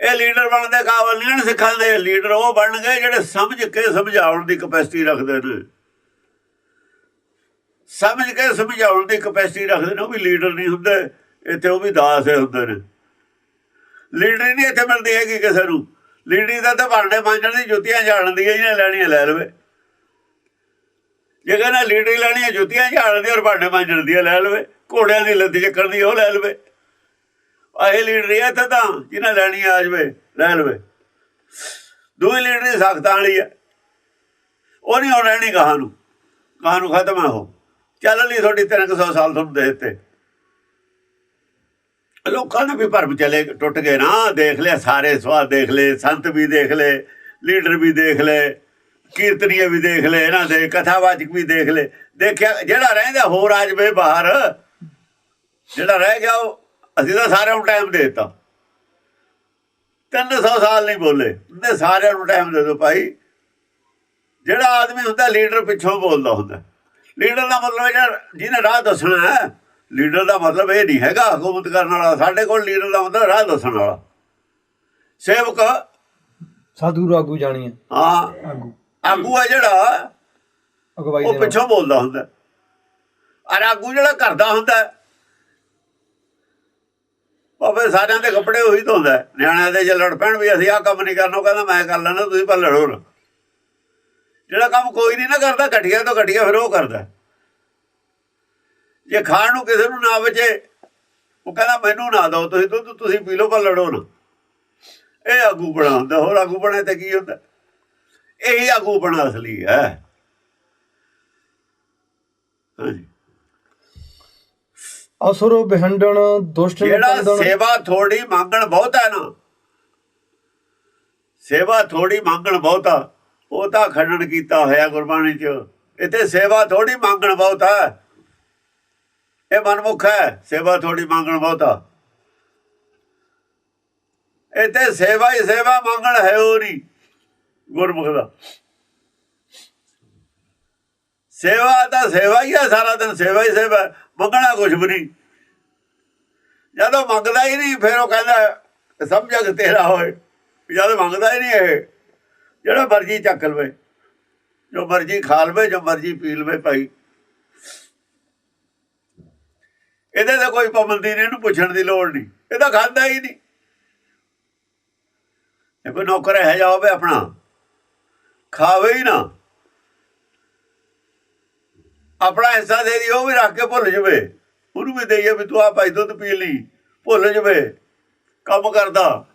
ਇਹ ਲੀਡਰ ਬਣਦੇ ਕਾਬਲ ਨਹੀਂ ਹਨ ਸਿੱਖਾਂ ਦੇ ਲੀਡਰ। ਉਹ ਬਣ ਗਏ ਜਿਹੜੇ ਸਮਝ ਕੇ ਸਮਝਾਉਣ ਦੀ ਕਪੈਸਿਟੀ ਰੱਖਦੇ ਨੇ। ਸਮਝ ਕੇ ਸਮਝਾਉਣ ਦੀ ਕਪੈਸਿਟੀ ਰੱਖਦੇ ਨੇ, ਉਹ ਵੀ ਲੀਡਰ ਨਹੀਂ ਹੁੰਦੇ, ਇੱਥੇ ਉਹ ਵੀ ਦਾਸ ਹੀ ਹੁੰਦੇ ਨੇ। ਲੀਡਰ ਨਹੀਂ ਇੱਥੇ ਮਿਲਦੀ ਹੈਗੀ ਕਿਸੇ ਨੂੰ। ਲੀਡਰੀ ਦਾ ਤਾਂ ਭਾਂਡੇ ਮਾਂਜਣ ਦੀ ਜੁੱਤੀਆਂ ਝਾੜਨ ਦੀ ਜਿਹਨੇ ਲੈਣੀਆਂ ਲੈ ਲਵੇ। ਜੇ ਕਹਿੰਦਾ ਲੀਡਰੀ ਲੈਣੀ ਹੈ, ਜੁੱਤੀਆਂ ਝਾੜਨ ਦੀ ਔਰ ਭਾਂਡੇ ਮਾਂਜਣ ਦੀ ਲੈ ਲਵੇ, ਘੋੜਿਆਂ ਦੀ ਲੱਤ ਚੱਕਣ ਦੀ ਉਹ ਲੈ ਲਵੇ। ਆਹੇ ਲੀਡਰੀ ਹੈ ਤਾਂ ਤਾਂ, ਜਿਹਨੇ ਲੈਣੀ ਆ ਜਵੇ, ਲੈ ਲਵੇ। ਦੂਈ ਲੀਡਰ ਸਖਤਾਂ ਵਾਲੀ ਹੈ ਉਹ ਨਹੀਂ ਹੋ ਰਹਿਣੀ ਕਹਾਂ ਨੂੰ। ਕਹਾਂ ਨੂੰ ਖਤਮ ਹੈ ਉਹ। ਚੱਲ ਲਈ ਤੁਹਾਡੀ 300 ਸਾਲ ਤੁਹਾਨੂੰ ਦੇ ਦਿੱਤੇ। ਲੋਕਾਂ ਨੇ ਵੀ ਭਰਮ ਚਲੇ, ਟੁੱਟ ਗਏ ਨਾ। ਦੇਖ ਲਿਆ, ਸਾਰੇ ਸਵਾਦ ਦੇਖ ਲਏ, ਸੰਤ ਵੀ ਦੇਖ ਲਏ, ਲੀਡਰ ਵੀ ਦੇਖ ਲਏ, ਕੀਰਤਨੀਏ ਵੀ ਦੇਖ ਲਏ, ਇਹਨਾਂ ਦੇ ਕਥਾਵਾਚਕ ਵੀ ਦੇਖ ਲਏ। ਦੇਖਿਆ, ਜਿਹੜਾ ਰਹਿੰਦਾ ਹੋਰ ਆ ਜਵੇ ਬਾਹਰ। ਜਿਹੜਾ ਰਹਿ ਗਿਆ ਉਹ ਅਸੀਂ ਤਾਂ ਸਾਰਿਆਂ ਨੂੰ ਟਾਈਮ ਦੇ ਦਿੱਤਾ। 300 ਸਾਲ ਨਹੀਂ ਬੋਲੇ। ਉਹਨੇ ਸਾਰਿਆਂ ਨੂੰ ਟਾਈਮ ਦੇ ਦਿਓ ਭਾਈ। ਜਿਹੜਾ ਆਦਮੀ ਹੁੰਦਾ ਲੀਡਰ ਪਿੱਛੋਂ ਬੋਲਦਾ ਹੁੰਦਾ। ਲੀਡਰ ਦਾ ਮਤਲਬ ਜਿਹੜਾ ਜਿਹਨੇ ਰਾਹ ਦੱਸਣਾ ਹੈ ਲੀਡਰ ਦਾ ਮਤਲਬ ਇਹ ਨਹੀਂ ਹੈਗਾ ਹਕੂਮਤ ਕਰਨ ਵਾਲਾ। ਸਾਡੇ ਕੋਲ ਲੀਡਰ ਦਾ ਮਤਲਬ ਰਾਹ ਦੱਸਣ ਵਾਲਾ। ਸੇਵਕ ਸਾਧੂ ਆਗੂ ਜਾਣੀ ਹੈ ਆਗੂ। ਆਗੂ ਹੈ ਜਿਹੜਾ ਉਹ। ਪਿੱਛੋਂ ਬੋਲਦਾ ਹੁੰਦਾ। ਔਰ ਆਗੂ ਜਿਹੜਾ ਕਰਦਾ ਹੁੰਦਾ ਭਾਵੇਂ ਸਾਰਿਆਂ ਦੇ ਕੱਪੜੇ ਉਹੀ ਧੋਂਦਾ ਨਿਆਣਿਆਂ ਦੇ ਜੇ ਲੜ ਪੈਣ ਵੀ ਅਸੀਂ ਆਹ ਕੰਮ ਨਹੀਂ ਕਰਨਾ ਕਹਿੰਦਾ ਮੈਂ ਕਰ ਲੈਣਾ ਤੁਸੀਂ ਪਰ ਲੜੋ ਨਾ। ਜਿਹੜਾ ਕੰਮ ਕੋਈ ਨਹੀਂ ਨਾ ਕਰਦਾ, ਘਟੀਆ ਤੋਂ ਘਟੀਆ ਫਿਰ ਉਹ ਕਰਦਾ ਜੇ ਖਾਣ ਨੂੰ ਕਿਸੇ ਨੂੰ ਨਾ ਬਚੇ, ਉਹ ਕਹਿੰਦਾ ਮੈਨੂੰ ਨਾ ਦਿਓ, ਤੁਸੀਂ ਦੁੱਧ, ਤੁਸੀਂ ਪੀ ਲਓ ਪਰ ਲੜੋ ਨਾ। ਇਹ ਆਗੂ ਬਣਾ ਹੁੰਦਾ, ਹੋਰ ਆਗੂ ਬਣੇ ਤੇ ਕੀ ਹੁੰਦਾ? ਇਹੀ ਆਗੂ ਬਣਾ ਅਸਲੀ ਹੈ। ਹਾਂਜੀ। ਅਸੁਰ ਬਿਹੰਡਣ ਦੁਸ਼ਟ ਜਿਹੜਾ ਸੇਵਾ ਥੋੜੀ ਮੰਗਣ ਬਹੁਤਾ ਹੈ ਨਾ। ਸੇਵਾ ਥੋੜੀ ਮੰਗਣ ਬਹੁਤਾ ਉਹ ਤਾਂ ਖੰਡਨ ਕੀਤਾ ਹੋਇਆ ਗੁਰਬਾਣੀ ਚ। ਇੱਥੇ ਸੇਵਾ ਥੋੜੀ ਮੰਗਣ ਬਹੁਤਾ। ਇਹ ਮਨਮੁਖ ਹੈ ਸੇਵਾ ਥੋੜੀ ਮੰਗਣ ਬਹੁਤਾ ਇੱਥੇ ਸੇਵਾ ਹੀ ਸੇਵਾ ਮੰਗਣ ਹੈ ਉਹ ਨਹੀਂ ਗੁਰਮੁਖ ਦਾ। ਸੇਵਾ ਤਾਂ ਸੇਵਾ ਹੀ ਹੈ ਸਾਰਾ ਦਿਨ ਸੇਵਾ ਹੀ ਸੇਵਾ, ਮੰਗਣਾ ਕੁਝ ਵੀ ਨਹੀਂ। ਜਦੋਂ ਮੰਗਦਾ ਹੀ ਨਹੀਂ, ਫਿਰ ਉਹ ਕਹਿੰਦਾ ਸਮਝਾ ਕਿ ਤੇਰਾ ਹੋਏ। ਜਦ ਮੰਗਦਾ ਹੀ ਨਹੀਂ ਇਹ, ਜਿਹੜਾ ਮਰਜ਼ੀ ਚੱਕ ਲਵੇ। ਜੋ ਮਰਜ਼ੀ ਖਾ ਲਵੇ, ਜੋ ਮਰਜ਼ੀ ਪੀ ਲਵੇ ਭਾਈ। ਇਹਦੇ ਤਾਂ ਕੋਈ ਪਾਬੰਦੀ ਨਹੀਂ, ਇਹਨੂੰ ਪੁੱਛਣ ਦੀ ਲੋੜ ਨਹੀਂ। ਇਹ ਤਾਂ ਖਾਂਦਾ ਹੀ ਨਹੀਂ। ਇਹ ਕੋਈ ਨੌਕਰ ਹੈ ਜਾ ਹੋਵੇ ਆਪਣਾ। ਖਾਵੇ ਹੀ ਨਾ। ਆਪਣਾ ਹਿੱਸਾ ਦੇ ਦੀ ਉਹ ਵੀ ਰੱਖ ਕੇ ਭੁੱਲ ਜਵੇ। ਉਹਨੂੰ ਵੀ ਦੇਈਏ ਵੀ ਤੂੰ ਆ ਭਾਈ ਦੁੱਧ ਪੀ ਲਈ ਭੁੱਲ ਜਵੇ। ਕੰਮ ਕਰਦਾ।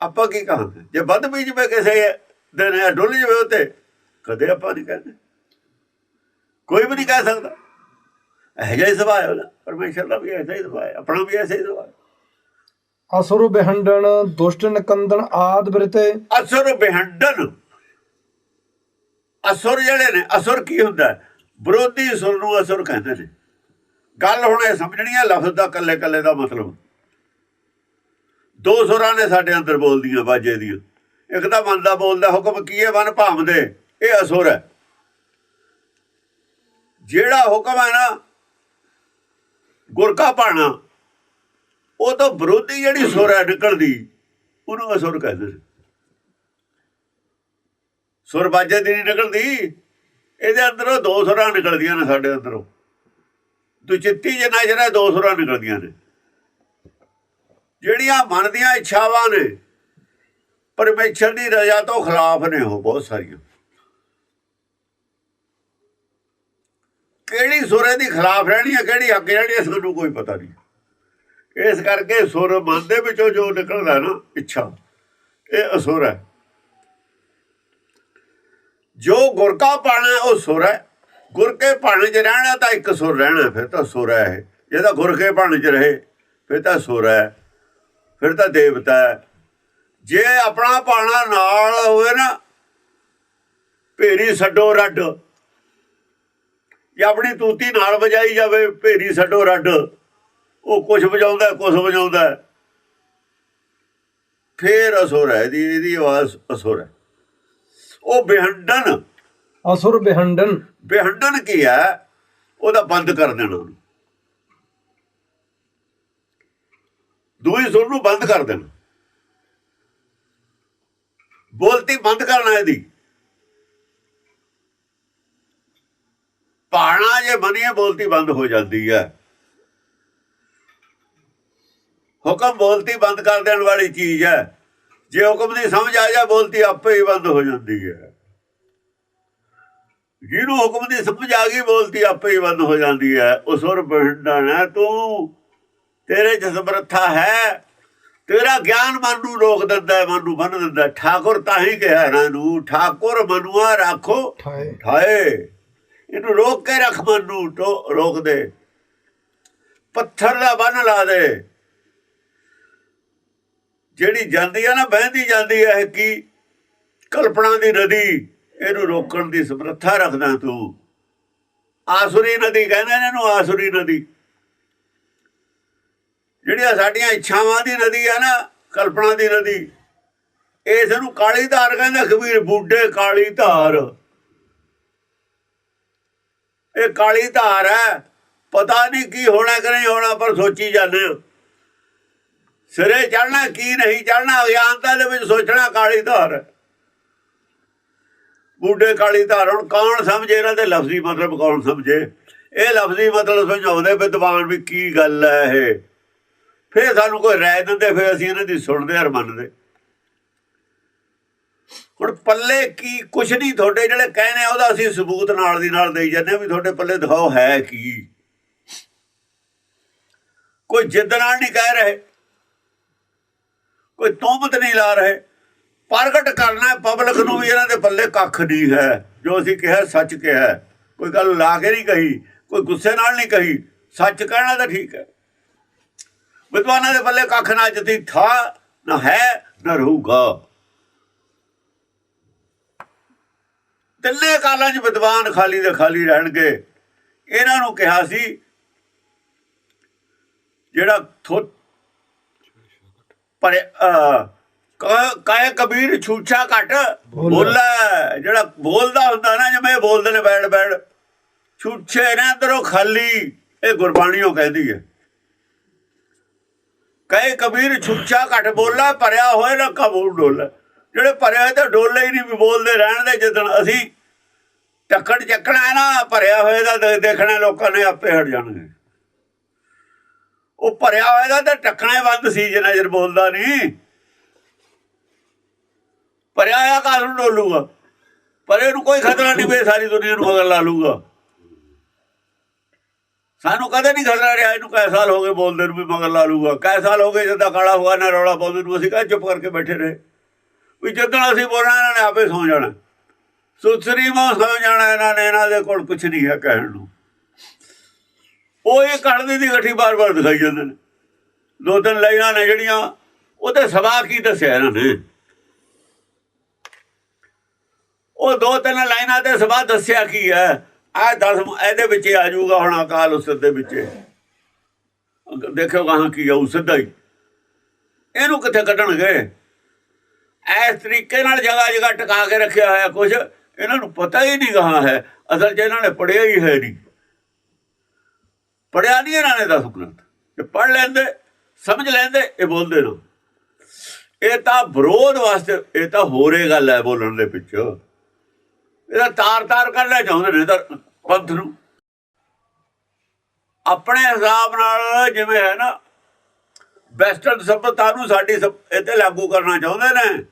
ਆਪਾਂ ਕੀ ਕਹਾਂਗੇ? ਜੇ ਵੱਧ ਪੀ ਜਵੇ ਕਿਸੇ ਦਿਨ ਇਹ ਡੁੱਲ ਜਵੇ ਉਤੇ ਕਦੇ ਆਪਾਂ ਨਹੀਂ ਕਹਿੰਦੇ। ਕੋਈ ਵੀ ਨਹੀਂ ਕਹਿ ਸਕਦਾ। ਇਹ ਜਿਹਾ ਸੁਭਾਅ ਹੈ ਉਹਦਾ। ਪਰਮੇਸ਼ਰ ਦਾ ਵੀ ਐਸਾ ਹੀ ਸੁਭਾਅ ਹੈ ਆਪਣਾ ਵੀ ਐਸਾ ਹੀ ਸੁਭਾਅ ਹੈ। ਅਸੁਰ ਬਿਹੰਡਣ ਦੁਸ਼ਟ ਨਿਕੰਦਣ ਆਦ ਬਿਰਤੇ। ਅਸੁਰ ਬਿਹੰਡਨ ਅਸੁਰ ਜਿਹੜੇ ਨੇ, ਅਸੁਰ ਕੀ ਹੁੰਦਾ? ਵਿਰੋਧੀ ਸੁਰ ਨੂੰ ਅਸੁਰ ਕਹਿੰਦੇ ਨੇ। ਗੱਲ ਹੁਣ ਇਹ ਸਮਝਣੀ ਹੈ ਲਫ਼ਜ਼ ਦਾ ਕੱਲੇ ਕੱਲੇ ਦਾ ਮਤਲਬ। ਦੋ ਸੁਰਾਂ ਨੇ ਸਾਡੇ ਅੰਦਰ ਬੋਲਦੀਆਂ ਬਾਜੇ ਦੀਆਂ। ਇੱਕ ਤਾਂ ਮਨ ਦਾ ਬੋਲਦਾ ਹੁਕਮ ਕੀ ਹੈ? ਮਨ ਭਾਵਦੇ ਇਹ ਅਸੁਰ ਹੈ। ਜਿਹੜਾ ਹੁਕਮ ਹੈ ਨਾ ਗੁਰ ਕਾ ਪਾਣਾ, ਉਹ ਤਾਂ ਵਿਰੋਧੀ ਜਿਹੜੀ ਸੁਰ ਹੈ ਨਿਕਲਦੀ, ਉਹਨੂੰ ਅਸੁਰ ਕਹਿੰਦੇ ਨੇ। ਸੁਰ ਬਾਜੇ ਦੀ ਨਹੀਂ ਨਿਕਲਦੀ। ਇਹਦੇ ਅੰਦਰੋਂ ਦੋ ਸੁਰਾਂ ਨਿਕਲਦੀਆਂ ਨੇ ਸਾਡੇ ਅੰਦਰੋਂ। ਦੁਚਿੱਤੀ ਜਿੰਨਾ ਜਿਹੜਾ ਦੋ ਸੁਰਾਂ ਨਿਕਲਦੀਆਂ ਨੇ। ਜਿਹੜੀਆਂ ਮਨ ਦੀਆਂ ਇੱਛਾਵਾਂ ਨੇ, ਪਰਮੇਸ਼ਰ ਦੀ ਰਜ਼ਾ ਤੋਂ ਖਿਲਾਫ ਨੇ ਉਹ ਬਹੁਤ ਸਾਰੀਆਂ। ਕਿਹੜੀ ਸੁਰੇ ਦੀ ਖਿਲਾਫ ਰਹਿਣੀ ਹੈ, ਕਿਹੜੀ ਅੱਗੇ ਰਹਿਣੀ ਹੈ, ਸਾਨੂੰ ਕੋਈ ਪਤਾ ਨਹੀਂ। ਇਸ ਕਰਕੇ ਸੁਰ ਮਨ ਦੇ ਵਿੱਚੋਂ ਜੋ ਨਿਕਲਦਾ ਨਾ ਇੱਛਾ, ਇਹ ਅਸੁਰ ਹੈ। ਜੋ ਗੁਰ ਕਾ ਪਾਣਾ ਉਹ ਸੁਰ ਹੈ। ਗੁਰ ਕੇ ਪਾਣੇ 'ਚ ਰਹਿਣਾ ਤਾਂ ਇੱਕ ਸੁਰ ਰਹਿਣਾ, ਫਿਰ ਤਾਂ ਸੁਰ ਹੈ ਇਹ। ਜੇ ਤਾਂ ਗੁਰ ਕੇ ਪਾਣੇ 'ਚ ਰਹੇ, ਫਿਰ ਤਾਂ ਸੁਰ ਹੈ। ਫਿਰ ਤਾਂ ਦੇਵਤਾ ਹੈ। ਜੇ ਆਪਣਾ ਪਾਣਾ ਨਾਲ ਹੋਵੇ ਨਾ, ਭੇਰੀ ਛੱਡੋ ਰੱਡ। ਜਾਂ ਆਪਣੀ ਤੂਤੀ ਨਾਲ ਵਜਾਈ ਜਾਵੇ, ਭੇਰੀ ਛੱਡੋ ਰੱਡ। ਉਹ ਕੁਝ ਵਜਾਉਂਦਾ ਕੁਝ ਵਜਾਉਂਦਾ। ਫੇਰ ਅਸੁਰ ਹੈ ਇਹਦੀ ਇਹਦੀ ਆਵਾਜ਼ ਅਸੁਰ ਹੈ। ਉਹ ਬਿਹੰਡਨ ਅਸੁਰ ਬਿਹੰਡਣ। ਬਿਹੰਡਨ ਕੀ ਹੈ? ਉਹਦਾ ਬੰਦ ਕਰ ਦੇਣਾ ਉਹਨੂੰ। ਦੂਈ ਸੁਰ ਨੂੰ ਬੰਦ ਕਰ ਦੇਣਾ। ਬੋਲਤੀ ਬੰਦ ਕਰਨਾ ਇਹਦੀ। ਪਾਣਾ ਜੇ ਬਣੀਏ ਬੋਲਤੀ ਬੰਦ ਹੋ ਜਾਂਦੀ ਹੈ। ਹੁਕਮ ਬੋਲਤੀ ਬੰਦ ਕਰ ਦੇਣ ਵਾਲੀ ਚੀਜ਼ ਹੈ। ਜੇ ਹੁਕਮ ਦੀ ਸਮਝ ਆ ਜਾ ਬੋਲਤੀ ਆਪੇ ਹੀ ਬੰਦ ਹੋ ਜਾਂਦੀ ਹੈ। ਜਿਹਨੂੰ ਹੁਕਮ ਦੀ ਸਮਝ ਆ ਗਈ ਬੋਲਤੀ ਆਪੇ ਹੀ ਬੰਦ ਹੋ ਜਾਂਦੀ ਹੈ। ਉਹ ਸੁਰ ਬੰਡਣਾ ਤੂੰ ਤੇਰੇ ਚ ਸਮਰੱਥਾ ਹੈ। ਤੇਰਾ ਗਿਆਨ ਮਨ ਨੂੰ ਰੋਕ ਦਿੰਦਾ ਹੈ, ਮਨ ਨੂੰ ਬੰਨ ਦਿੰਦਾ। ਠਾਕੁਰ ਤਾਂ ਹੀ ਕਿਹਾ ਨਾ ਨੂੰ ਠਾਕੁਰ ਮਨੁਆ ਰੱਖੋ ਠਾਏ। ਇਹਨੂੰ ਰੋਕ ਕੇ ਰੱਖ ਮਨ ਨੂੰ ਰੋਕ ਦੇ। ਪੱਥਰ ਦਾ ਬੰਨ ਲਾ ਦੇ। ਜਿਹੜੀ ਜਾਂਦੀ ਆ ਨਾ, ਬਹਿੰਦੀ ਜਾਂਦੀ ਹੈ ਕੀ? ਕਲਪਨਾ ਦੀ ਨਦੀ, ਇਹਨੂੰ ਰੋਕਣ ਦੀ ਸਮਰੱਥਾ ਰੱਖਦਾ ਤੂੰ। ਆਸੁਰੀ ਨਦੀ ਕਹਿੰਦੇ ਨੇ ਇਹਨੂੰ, ਆਸੁਰੀ ਨਦੀ। ਜਿਹੜੀਆਂ ਸਾਡੀਆਂ ਇੱਛਾਵਾਂ ਦੀ ਨਦੀ ਹੈ ਨਾ, ਕਲਪਨਾ ਦੀ ਨਦੀ ਇਸ ਨੂੰ ਕਾਲੀ ਧਾਰ ਕਹਿੰਦੇ ਕਬੀਰ ਬੁੱਢੇ ਕਾਲੀ ਧਾਰ। ਇਹ ਕਾਲੀ ਧਾਰ ਹੈ, ਪਤਾ ਨਹੀਂ ਕੀ ਹੋਣਾ ਕਿ ਨਹੀਂ ਹੋਣਾ, ਪਰ ਸੋਚੀ ਜਾਂਦੇ ਹੋ। ਸਿਰੇ ਚੜਨਾ ਕੀ ਨਹੀਂ ਚੜਨਾ ਅਗਿਆਨਤਾ ਦੇ ਵਿੱਚ ਸੋਚਣਾ ਕਾਲੀ ਧਾਰ। ਹੈ ਬੁੱਢੇ ਕਾਲੀ ਧਾਰ, ਹੁਣ ਕੌਣ ਸਮਝੇ ਇਹਨਾਂ ਦੇ ਲਫ਼ਜ਼ੀ ਮਤਲਬ, ਕੌਣ ਸਮਝੇ? ਇਹ ਲਫ਼ਜ਼ੀ ਮਤਲਬ ਸਮਝਾਉਂਦੇ ਵਿਦਵਾਨ ਵੀ ਕੀ ਗੱਲ ਹੈ ਇਹ। ਫਿਰ ਸਾਨੂੰ ਕੋਈ ਰਾਏ ਦਿੰਦੇ, ਫਿਰ ਅਸੀਂ ਇਹਨਾਂ ਦੀ ਸੁਣਦੇ ਔਰ ਮੰਨਦੇ। ਹੁਣ ਪੱਲੇ ਕੀ, ਕੁਛ ਨਹੀਂ ਤੁਹਾਡੇ ਜਿਹੜੇ ਕਹਿੰਦੇ ਆ, ਉਹਦਾ ਅਸੀਂ ਸਬੂਤ ਨਾਲ ਦੀ ਨਾਲ ਦੇਈ ਜਾਂਦੇ ਹਾਂ ਵੀ ਤੁਹਾਡੇ ਪੱਲੇ ਦਿਖਾਓ ਹੈ ਕੀ। ਕੋਈ ਜਿੱਦ ਨਾਲ ਨਹੀਂ ਕਹਿ ਰਹੇ। ਕੋਈ ਤੋਮਤ ਨਹੀਂ ਲਾ ਰਹੇ। ਪ੍ਰਗਟ ਕਰਨਾ ਪਬਲਿਕ ਨੂੰ ਵੀ ਇਹਨਾਂ ਦੇ ਪੱਲੇ ਕੱਖ ਨਹੀਂ ਹੈ। ਜੋ ਅਸੀਂ ਕਿਹਾ ਸੱਚ ਕਿਹਾ ਕੋਈ ਗੱਲ ਲਾ ਕੇ ਨਹੀਂ ਕਹੀ, ਕੋਈ ਗੁੱਸੇ ਨਾਲ ਨਹੀਂ ਕਹੀ, ਸੱਚ ਕਹਿਣਾ ਤਾਂ ਠੀਕ ਹੈ। ਵਿਦਵਾਨਾਂ ਦੇ ਪੱਲੇ ਕੱਖ ਨਾ ਜਤੀ ਥਾ, ਨਾ ਹੈ, ਨਾ ਰਹੂਗਾ। ਤਿੰਨੇ ਕਾਲਾਂ 'ਚ ਵਿਦਵਾਨ ਖਾਲੀ ਦੇ ਖਾਲੀ ਰਹਿਣਗੇ। ਇਹਨਾਂ ਨੂੰ ਕਿਹਾ ਸੀ, ਜਿਹੜਾ ਪਰ ਕਾਇ ਕਬੀਰ ਛੂਛਾ ਘਟ ਬੋਲਾ। ਜਿਹੜਾ ਬੋਲਦਾ ਹੁੰਦਾ ਨਾ ਜਿਵੇਂ ਬੋਲਦੇ ਨੇ ਬੈੜ ਬੈੜ ਛੂਛੇ ਨਾ ਅੰਦਰੋਂ ਖਾਲੀ। ਇਹ ਗੁਰਬਾਣੀਓ ਕਹਿੰਦੀ ਹੈ। ਕਹੇ ਕਬੀਰ ਛੁੱਚਾ ਘਟ ਬੋਲਾ ਭਰਿਆ ਹੋਏ ਨਾ ਕਬੂਲ ਡੋਲਾ। ਜਿਹੜੇ ਭਰੇ ਹੋਏ ਤਾਂ ਡੋਲੇ ਹੀ ਨਹੀਂ ਵੀ ਬੋਲਦੇ ਰਹਿਣ ਦੇ ਜਦੋਂ ਅਸੀਂ ਟੱਕੜ ਚੱਕਣਾ ਨਾ ਭਰਿਆ ਹੋਏ ਦੇ- ਦੇਖਣਾ ਲੋਕਾਂ ਨੇ ਆਪੇ ਹਟ ਜਾਣਗੇ। ਉਹ ਭਰਿਆ ਹੋਇਆ ਦਾ ਤਾਂ ਟੱਕਣਾ ਹੀ ਬੰਦ ਸੀ, ਜੇ ਨਜ਼ਰ ਬੋਲਦਾ ਨਹੀਂ। ਭਰਿਆ ਹੋਇਆ ਕਾਲ ਨੂੰ ਡੋਲੂਗਾ। ਪਰ ਇਹਨੂੰ ਕੋਈ ਖਤਰਾ ਨਹੀਂ ਵੀ ਸਾਰੀ ਦੁਨੀਆ ਨੂੰ ਮਗਰ ਲਾ ਲੂਗਾ। ਸਾਨੂੰ ਕਦੇ ਨਹੀਂ ਖਤਰਾ ਰਿਹਾ ਇਹਨੂੰ ਕੈ ਸਾਲ ਹੋ ਗਏ ਬੋਲਦੇ ਨੂੰ ਵੀ ਮਗਰ ਲਾ ਲੂਗਾ। ਕੈ ਸਾਲ ਹੋ ਗਏ ਜਦੋਂ ਕਾਲਾ ਹੋਇਆ, ਨਾ ਰੌਲਾ ਪਾਉਂਦੇ ਨੂੰ। ਅਸੀਂ ਕਹ ਚੁੱਪ ਕਰਕੇ ਬੈਠੇ ਰਹੇ। ਵੀ ਜਦੋਂ ਅਸੀਂ ਬੋਲਣਾ, ਇਹਨਾਂ ਨੇ ਆਪੇ ਸੌ ਜਾਣਾ। ਸੁਥਰੀ ਮੋ ਸੌ ਜਾਣਾ, ਇਹਨਾਂ ਨੇ, ਇਹਨਾਂ ਦੇ ਕੋਲ ਕੁਝ ਨਹੀਂ ਹੈ ਕਹਿਣ ਨੂੰ। ਉਹ ਇਹ ਕੜਦੀ ਦੀ ਗੱਠੀ ਬਾਰ-ਬਾਰ ਦਿਖਾਈ ਜਾਂਦੇ ਨੇ। ਦੋ ਤਿੰਨ ਲਾਈਨਾਂ ਨੇ ਜਿਹੜੀਆਂ, ਉਹ ਤੇ ਸਵਾ ਕੀ ਦੱਸਿਆ ਇਹਨਾਂ ਨੇ? ਉਹ ਦੋ ਤਿੰਨ ਲਾਈਨਾਂ ਤੇ ਸਵਾ ਦੱਸਿਆ ਕੀ ਹੈ? ਆ ਦਸ ਇਹਦੇ ਵਿੱਚ ਹੀ ਆ ਜਾਊਗਾ ਹੁਣ ਅਕਾਲ ਉਸ ਦੇ ਵਿੱਚ। ਦੇਖੋ ਕਹਾਂ ਕੀ ਆਉ ਸਿੱਧਾ ਹੀ। ਇਹਨੂੰ ਕਿੱਥੇ ਕੱਢਣਗੇ? ਇਸ ਤਰੀਕੇ ਨਾਲ ਜਗ੍ਹਾ ਜਗ੍ਹਾ ਟਿਕਾ ਕੇ ਰੱਖਿਆ ਹੋਇਆ ਕੁਝ ਇਹਨਾਂ ਨੂੰ ਪਤਾ ਹੀ ਨਹੀਂ ਕਹਾਂ ਹੈ। ਅਸਲ 'ਚ ਇਹਨਾਂ ਨੇ ਪੜਿਆ ਹੀ ਹੈ ਨਹੀਂ। ਪੜਿਆ ਨਹੀਂ ਇਹਨਾਂ ਨੇ ਦਸ ਗ੍ਰੰਥ ਜੇ ਪੜ ਲੈਂਦੇ, ਸਮਝ ਲੈਂਦੇ, ਇਹ ਬੋਲਦੇ ਨਾ ਇਹ ਤਾਂ ਵਿਰੋਧ ਵਾਸਤੇ, ਇਹ ਤਾਂ ਹੋਰੇ ਗੱਲ ਹੈ ਬੋਲਣ ਦੇ ਪਿੱਛੇ। ਇਹਦਾ ਤਾਰ ਤਾਰ ਕਰਨਾ ਚਾਹੁੰਦੇ ਨੇ ਤਾਂ ਪੰਥ ਨੂੰ। ਆਪਣੇ ਹਿਸਾਬ ਨਾਲ ਜਿਵੇਂ ਹੈ ਨਾ, ਵੈਸਟਰਨ ਸਭਿਅਤਾ ਨੂੰ ਸਾਡੀ ਸਭ- ਇਹ ਤੇ ਲਾਗੂ ਕਰਨਾ ਚਾਹੁੰਦੇ ਨੇ।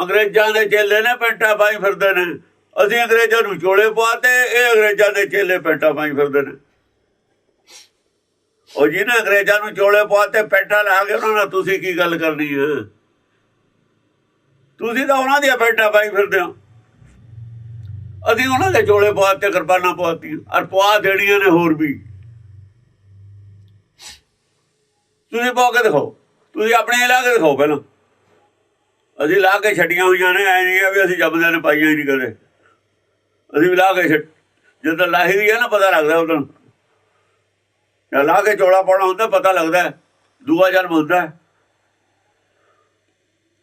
ਅੰਗਰੇਜ਼ਾਂ ਦੇ ਚੇਲੇ ਨੇ ਪੈਂਟਾ ਪਾਈ ਫਿਰਦੇ ਨੇ। ਅਸੀਂ ਅੰਗਰੇਜ਼ਾਂ ਨੂੰ ਚੋਲੇ ਪਵਾਤੇ ਇਹ ਅੰਗਰੇਜ਼ਾਂ ਦੇ ਚੇਲੇ ਪੈਂਟਾ ਪਾਈ ਫਿਰਦੇ ਨੇ। ਉਹ ਜਿਹਨੇ ਅੰਗਰੇਜ਼ਾਂ ਨੂੰ ਚੋਲੇ ਪਾਤੇ ਪੈਂਟਾ ਲਾ ਕੇ ਉਹਨਾਂ ਨਾਲ ਤੁਸੀਂ ਕੀ ਗੱਲ ਕਰਨੀ ਹੈ? ਤੁਸੀਂ ਤਾਂ ਉਹਨਾਂ ਦੀਆਂ ਪੈਂਟਾ ਪਾਈ ਫਿਰਦੇ ਹੋ। ਅਸੀਂ ਉਹਨਾਂ ਦੇ ਚੋਲੇ ਪਾਤੇ ਕਿਰਪਾਨਾਂ ਪਵਾਤੀਆਂ ਔਰ ਪਵਾ ਦੇਣੀਆਂ ਨੇ ਹੋਰ ਵੀ। ਤੁਸੀਂ ਪਾ ਕੇ ਦਿਖਾਓ। ਤੁਸੀਂ ਆਪਣੇ ਇਲਾਕੇ ਦਿਖਾਓ ਪਹਿਲਾਂ। ਅਸੀਂ ਲਾ ਕੇ ਛੱਡੀਆਂ ਹੋਈਆਂ ਨੇ, ਐ ਨਹੀਂ ਆ ਵੀ ਅਸੀਂ ਜੰਮਦਿਆਂ ਨੇ ਪਾਈਆਂ ਹੀ ਨਹੀਂ ਕਦੇ। ਅਸੀਂ ਵੀ ਲਾ ਕੇ ਛੱਡ ਜਦੋਂ ਲਾਹੀ ਦੀ ਹੈ ਨਾ, ਪਤਾ ਲੱਗਦਾ ਉਦੋਂ। ਜਾਂ ਲਾ ਕੇ ਚੋਲਾ ਪਾਉਣਾ ਹੁੰਦਾ ਪਤਾ ਲੱਗਦਾ। ਦੂਆ ਜਨਮ ਹੁੰਦਾ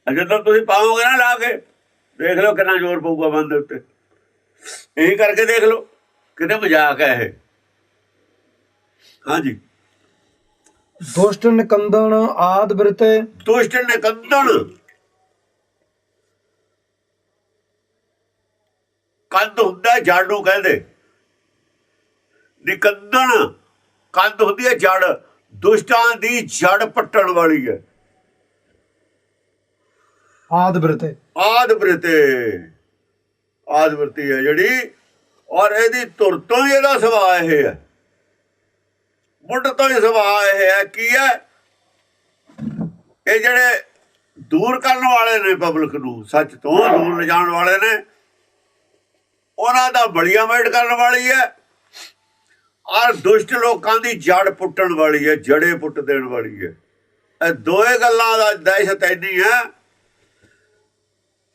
ਅਜੇ ਜਦੋਂ ਤੁਸੀਂ ਪਾਓਗੇ ਨਾ ਲਾ ਕੇ ਦੇਖ ਲਓ ਕਿੰਨਾ ਜ਼ੋਰ ਪਊਗਾ ਬੰਦ ਉੱਤੇ। ਇਹੀ ਕਰਕੇ ਦੇਖ ਲਓ ਕਿਤੇ ਮਜ਼ਾਕ ਹੈ ਇਹ। ਹਾਂਜੀ। ਦੁਸ਼ਟ ਨਿਕੰਦਨ ਆਦ ਬਿਰਤੇ। ਦੁਸ਼ਟ ਨਿਕੰਦਨ ਕੰਦ ਹੁੰਦਾ ਜੜ ਨੂੰ ਕਹਿੰਦੇ। ਨਿਕੰਦਨ ਕੰਦ ਹੁੰਦੀ ਹੈ ਜੜ ਦੁਸ਼ਟਾਂ ਦੀ ਜੜ ਪੱਟਣ ਵਾਲੀ ਹੈ। ਆਦ ਬਿਰਤੇ। ਆਦ ਬ੍ਰਿਤੇ। ਆਦ ਵਰਤੀ ਹੈ ਜਿਹੜੀ ਔਰ ਇਹਦੀ ਧੁਰ ਤੋਂ ਹੀ ਇਹਦਾ ਸੁਭਾਅ ਇਹ ਹੈ। ਮੁੱਢ ਤੋਂ ਹੀ ਸੁਭਾਅ ਇਹ ਹੈ ਕੀ ਹੈ? ਇਹ ਜਿਹੜੇ ਦੂਰ ਕਰਨ ਵਾਲੇ ਨੇ ਪਬਲਿਕ ਨੂੰ ਸੱਚ ਤੋਂ ਦੂਰ ਲਿਜਾਣ ਵਾਲੇ ਨੇ ਉਹਨਾਂ ਦਾ ਬੜੀਆਂ ਮੇਟ ਕਰਨ ਵਾਲੀ ਹੈ। ਔਰ ਦੁਸ਼ਟ ਲੋਕਾਂ ਦੀ ਜੜ ਪੁੱਟਣ ਵਾਲੀ ਹੈ ਜੜੇ ਪੁੱਟ ਦੇਣ ਵਾਲੀ ਹੈ। ਇਹ ਦੋਏ ਗੱਲਾਂ ਦਾ ਦਹਿਸ਼ਤ ਇੰਨੀ ਹੈ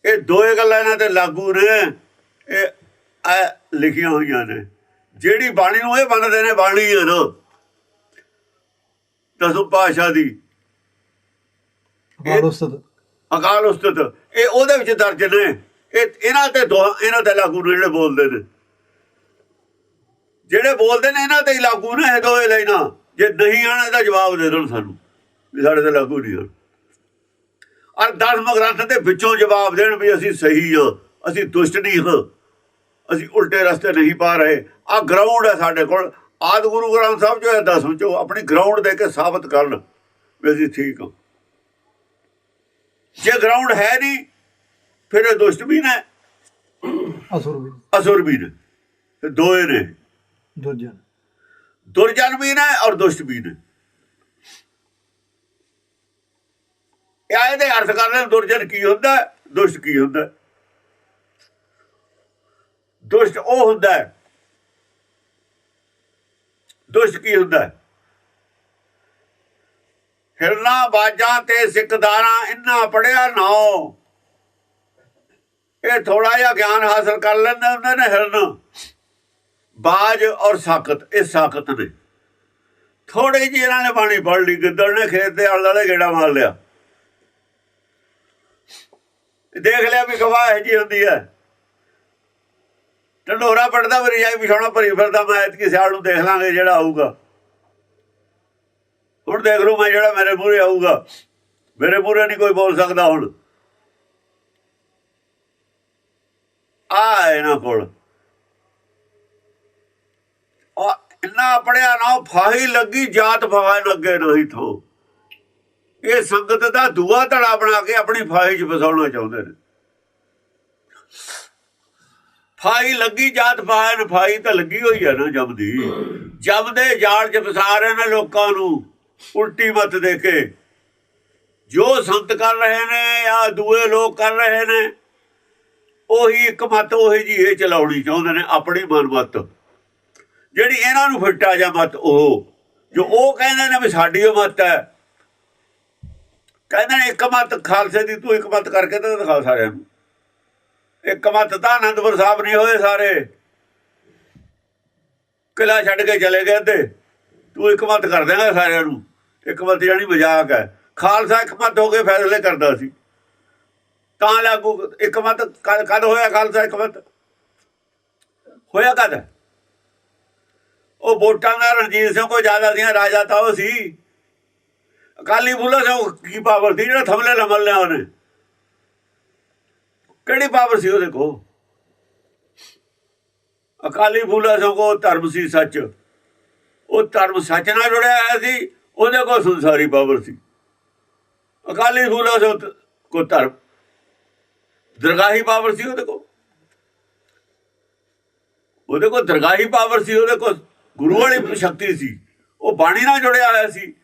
ਇਹ ਦੋਏ ਗੱਲਾਂ ਇਹਨਾਂ ਤੇ ਲਾਗੂ ਨੇ ਇਹ ਲਿਖੀਆਂ ਹੋਈਆਂ ਨੇ। ਜਿਹੜੀ ਬਾਣੀ ਨੂੰ ਇਹ ਮੰਨਦੇ ਨੇ ਬਾਣੀ ਹੈ ਨਾ। ਦਸੂ ਪਾਸ਼ਾ ਦੀ। ਬਾਲੁਸਤ ਅਕਾਲ ਉਸਤਤ ਇਹ ਉਹਦੇ ਵਿੱਚ ਦਰਜ ਨੇ। ਇਹ ਇਹਨਾਂ ਤੇ ਇਹਨਾਂ ਤੇ ਲਾਗੂ ਨੇ ਜਿਹੜੇ ਬੋਲਦੇ ਨੇ। ਜਿਹੜੇ ਬੋਲਦੇ ਨੇ ਇਹਨਾਂ ਤੇ ਹੀ ਲਾਗੂ ਨੇ ਇਹ ਦੋਏ ਲੈਣਾ ਜੇ ਨਹੀਂ ਆਣਾ ਇਹਦਾ ਜਵਾਬ ਦੇ ਦੇਣ ਸਾਨੂੰ। ਵੀ ਸਾਡੇ ਤੇ ਲਾਗੂ ਨਹੀਂ ਹਨ ਔਰ ਦਸਮ ਗ੍ਰੰਥ ਦੇ ਵਿੱਚੋਂ ਜਵਾਬ ਦੇਣ ਵੀ ਅਸੀਂ ਸਹੀ ਹਾਂ ਅਸੀਂ ਦੁਸ਼ਟ ਨਹੀਂ ਹਾਂ। ਅਸੀਂ ਉਲਟੇ ਰਸਤੇ ਨਹੀਂ ਪਾ ਰਹੇ। ਆ ਗਰਾਊਂਡ ਹੈ ਸਾਡੇ ਕੋਲ। ਆਦ ਗੁਰੂ ਗ੍ਰੰਥ ਸਾਹਿਬ ਜੋ ਹੈ ਦਸਮ ਚੋਂ ਆਪਣੀ ਗਰਾਊਂਡ ਦੇ ਕੇ ਸਾਬਤ ਕਰਨ ਵੀ ਅਸੀਂ ਠੀਕ ਹਾਂ। ਜੇ ਗਰਾਊਂਡ ਹੈ ਨਹੀਂ ਫਿਰ ਇਹ ਦੁਸ਼ਟ ਵੀ ਨੇ ਅਸੁਰ ਵੀ ਅਸੁਰ ਵੀ ਨੇ। ਤੇ ਦੋਏ ਨੇ। ਦੁਰਜਨ। ਦੁਰਜਨ ਵੀ ਨੇ ਔਰ ਦੁਸ਼ਟ ਵੀ ਨੇ। ਇਹ ਇਹਦੇ ਅਰਥ ਕਰਦੇ ਦੁਰਜਨ ਕੀ ਹੁੰਦਾ, ਦੁਸ਼ਟ ਕੀ ਹੁੰਦਾ। ਦੁਸ਼ਟ ਉਹ ਹੁੰਦਾ ਦੁਸ਼ਟ ਕੀ ਹੁੰਦਾ ਹਿਰਨਾ ਬਾਜਾਂ ਤੇ ਸਿੱਖਦਾਰਾਂ ਇੰਨਾ ਪੜਿਆ ਨਾਉ ਇਹ ਥੋੜਾ ਜਿਹਾ ਗਿਆਨ ਹਾਸਲ ਕਰ ਲੈਂਦੇ ਹੁੰਦੇ ਨੇ ਹਿਰਨ। ਬਾਜ ਔਰ ਸਾਖਤ, ਇਹ ਸਾਖਤ ਨੇ। ਥੋੜੇ ਜਿਹੀ ਇਹਨਾਂ ਨੇ ਪਾਣੀ ਫੜ ਲਈ, ਗਿੱਦੜ ਨੇ ਖੇਤ ਦੇ ਆਲੇ ਦੁਆਲੇ ਗੇੜਾ ਮਾਰ ਲਿਆ। ਦੇਖ ਲਿਆ ਵੀ ਗਵਾਹ ਹੈ ਜੀ ਹੁੰਦੀ ਹੈ। ਢੰਡੋਰਾ ਪੜਦਾ ਵਰੀ ਜਾਈ ਵਿਛਾਉਣਾ, ਭਰੀ ਫਿਰਦਾ, ਮੈਂ ਐਤਕੀ ਸਿਆਲ ਨੂੰ ਦੇਖ ਲਾਂਗੇ ਜਿਹੜਾ ਆਊਗਾ। ਹੁਣ ਦੇਖ ਲਓ ਮੈਂ ਜਿਹੜਾ ਮੇਰੇ ਮੂਹਰੇ ਆਊਗਾ। ਮੇਰੇ ਮੂਹਰੇ ਨਹੀਂ ਕੋਈ ਬੋਲ ਸਕਦਾ ਹੁਣ। ਆ ਇਹਨਾਂ ਕੋਲ। ਇੰਨਾ ਪੜਿਆ ਨਾ ਫਾਹੀ ਲੱਗੀ, ਜਾਤ ਫਾਹੀ ਲੱਗੇ ਨਹੀਂ ਥੋ। ਇਹ ਸੰਗਤ ਦਾ ਦੂਆ ਧੜਾ ਬਣਾ ਕੇ ਆਪਣੀ ਫਾਹੀ 'ਚ ਫਸਾਉਣਾ ਚਾਹੁੰਦੇ ਨੇ। ਫਾਈ ਲੱਗੀ, ਜਾਤ ਫਾਹੀ ਫਾਈ ਤਾਂ ਲੱਗੀ ਹੋਈ ਹੈ ਨਾ ਜਮਦੀ ਜਮਦੇ ਜਾਲ 'ਚ ਫਸਾ ਰਹੇ ਨੇ ਲੋਕਾਂ ਨੂੰ, ਉਲਟੀ ਮਤ ਦੇ ਕੇ। ਜੋ ਸੰਤ ਕਰ ਰਹੇ ਨੇ ਜਾਂ ਦੂਏ ਲੋਕ ਕਰ ਰਹੇ ਨੇ, ਉਹੀ ਇੱਕ ਮਤ, ਉਹੀ ਜੀ ਇਹ ਚਲਾਉਣੀ ਚਾਹੁੰਦੇ ਨੇ, ਆਪਣੀ ਮਨਮਤ। ਜਿਹੜੀ ਇਹਨਾਂ ਨੂੰ ਫਿੱਟਾ ਜਾਂ ਮਤ ਉਹ, ਜੋ ਉਹ ਕਹਿੰਦੇ ਨੇ ਵੀ ਸਾਡੀ ਉਹ ਮਤ ਹੈ। ਕਹਿੰਦੇ ਨੇ ਇੱਕ ਮਤ ਖਾਲਸੇ ਦੀ, ਤੂੰ ਇੱਕ ਮਤ ਕਰਕੇ ਤਾਂ ਦਿਖਾ ਸਾਰਿਆਂ ਨੂੰ। ਇੱਕ ਮਤ ਤਾਂ ਆਨੰਦਪੁਰ ਸਾਹਿਬ ਨਹੀਂ ਹੋਏ ਸਾਰੇ। ਕਿਲਾ ਛੱਡ ਕੇ ਚਲੇ ਗਏ ਤੇ ਤੂੰ ਇੱਕ ਮਤ ਕਰ ਦੇਗਾ ਸਾਰਿਆਂ ਨੂੰ। ਇੱਕ ਮਤ ਜਾਨੀ ਮਜ਼ਾਕ ਹੈ। ਖਾਲਸਾ ਇੱਕ ਮਤ ਹੋ ਕੇ ਫੈਸਲੇ ਕਰਦਾ ਸੀ। ਤਾਂ ਲਾਗੂ ਇੱਕ ਮਤ ਕਦ ਕਦ ਹੋਇਆ ਖਾਲਸਾ ਇੱਕ ਮਤ? ਹੋਇਆ ਕਦ? ਉਹ ਵੋਟਾਂ ਦਾ ਰਣਜੀਤ ਸਿੰਘ ਕੋ ਜ਼ਿਆਦਾ ਦੀਆਂ ਰਾਜਾ ਤਾਂ ਉਹ ਸੀ। ਅਕਾਲੀ ਬੁੱਲਾ ਸਿੰਘ ਕੀ ਪਾਵਰ ਸੀ, ਜਿਹੜਾ ਥਮਲੇ ਲਮਲ ਲਿਆ ਉਹਨੇ। ਕਿਹੜੀ ਪਾਵਰ ਸੀ ਉਹਦੇ ਕੋ ਅਕਾਲੀ ਬੁੱਲਾ ਸਿੰਘ ਕੋ ਧਰਮ ਸੀ ਸੱਚ। ਉਹ ਧਰਮ ਸੱਚ ਨਾਲ ਜੁੜਿਆ ਹੋਇਆ ਸੀ, ਉਹਦੇ ਕੋਲ ਸੰਸਾਰੀ ਪਾਵਰ ਸੀ। ਅਕਾਲੀ ਬੁੱਲਾ ਸਿੰਘ ਕੋ ਧਰਮ, ਦਰਗਾਹੀ ਪਾਵਰ ਸੀ ਉਹਦੇ ਕੋ ਉਹਦੇ ਕੋਲ ਦਰਗਾਹੀ ਪਾਵਰ ਸੀ ਉਹਦੇ ਕੋਲ। ਗੁਰੂ ਵਾਲੀ ਸ਼ਕਤੀ ਸੀ। ਉਹ ਬਾਣੀ ਨਾਲ ਜੁੜਿਆ ਹੋਇਆ ਸੀ।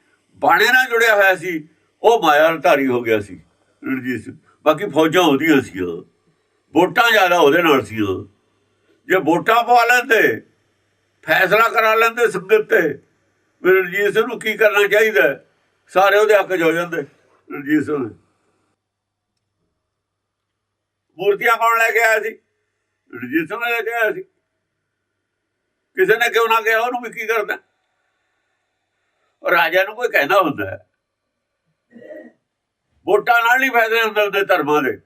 ਬਾਣੇ ਨਾਲ ਜੁੜਿਆ ਹੋਇਆ ਸੀ। ਉਹ ਮਾਇਆ ਧਾਰੀ ਹੋ ਗਿਆ ਸੀ। ਰਣਜੀਤ ਸਿੰਘ। ਬਾਕੀ ਫੌਜਾਂ ਉਹਦੀਆਂ ਸੀ ਵੋਟਾਂ ਜ਼ਿਆਦਾ ਉਹਦੇ ਨਾਲ ਸੀ ਜੇ ਵੋਟਾਂ ਪਵਾ ਲੈਂਦੇ, ਫੈਸਲਾ ਕਰਾ ਲੈਂਦੇ ਸੰਗਤ ਤੇ, ਵੀ ਰਣਜੀਤ ਸਿੰਘ ਨੂੰ ਕੀ ਕਰਨਾ ਚਾਹੀਦਾ? ਸਾਰੇ ਉਹਦੇ ਹੱਕ 'ਚ ਹੋ ਜਾਂਦੇ, ਰਣਜੀਤ ਸਿੰਘ ਮੂਰਤੀਆਂ ਕੌਣ ਲੈ ਕੇ ਆਇਆ ਸੀ। ਰਣਜੀਤ ਸਿੰਘ ਨੇ ਲੈ ਕੇ ਆਇਆ ਸੀ। ਕਿਸੇ ਨੇ ਕਿਉਂ ਨਾ ਕਿਹਾ, ਉਹਨੂੰ ਵੀ ਕੀ ਕਰਦਾ ਔਰ ਰਾਜਾ ਨੂੰ ਕੋਈ ਕਹਿਣਾ ਹੁੰਦਾ ਵੋਟਾਂ ਨਾਲ ਨਹੀਂ ਫਾਇਦੇ ਹੁੰਦੇ ਉਹਦੇ ਧਰਮਾਂ ਦੇ।